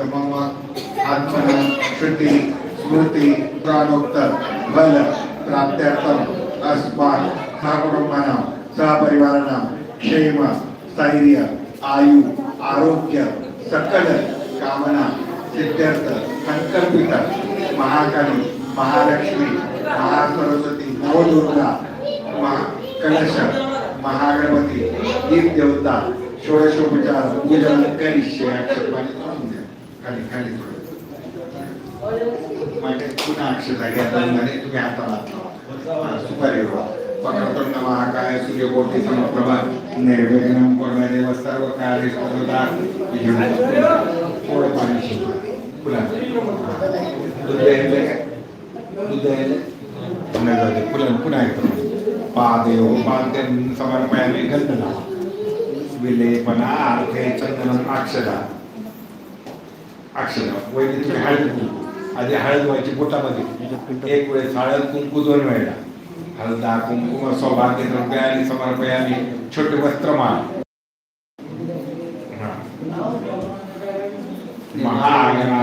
आत्मना, श्रुती, स्मृती प्राणोत्तर बल, प्राप्त्यार्थम, अस्मात् हा कुटुंबानां सहपरिवाराणां क्षेम, स्थैर्य, आयु, आरोग्य, सकल, कामना, सिद्ध्यर्थ, संकल्पित, महाकाली, महालक्ष्मी, महासरस्वती, नवदुर्गा महा कलश, महागणपती दीप देवता षोडशोपचार, पूजन, करिष्ये अक्षरपाणी खाली खाली थोडं माझे पुन्हा अक्षता घ्या दोनमध्ये तुम्ही हाताला हात लावा. सुपारी वा पकडतोंड महाकाय सूर्यकोटी समप्रभा निर्विघ्नं कुर्मदेव सर्व कार्य सर्वदा थोडं पाणी शिंपा पुन्हा दूध द्यायला काय दूध द्यायला पुन्हा जाऊ दे पुन्हा पुन्हा एकदा पादेव पाद्यं समर्पयामि गंधना विलेपना अर्थे चंदनम अक्षदा अक्षर वैद्य तुम्ही हळद कुंकू. आधी हळद व्हायची पोटामध्ये एक वेळेस हळद कुंकू दोन वेळेला. हळदा कुंकू सौभाग्य द्रव्यानी समर्पयामी छोटे वस्त्रमाळ हा. महागणा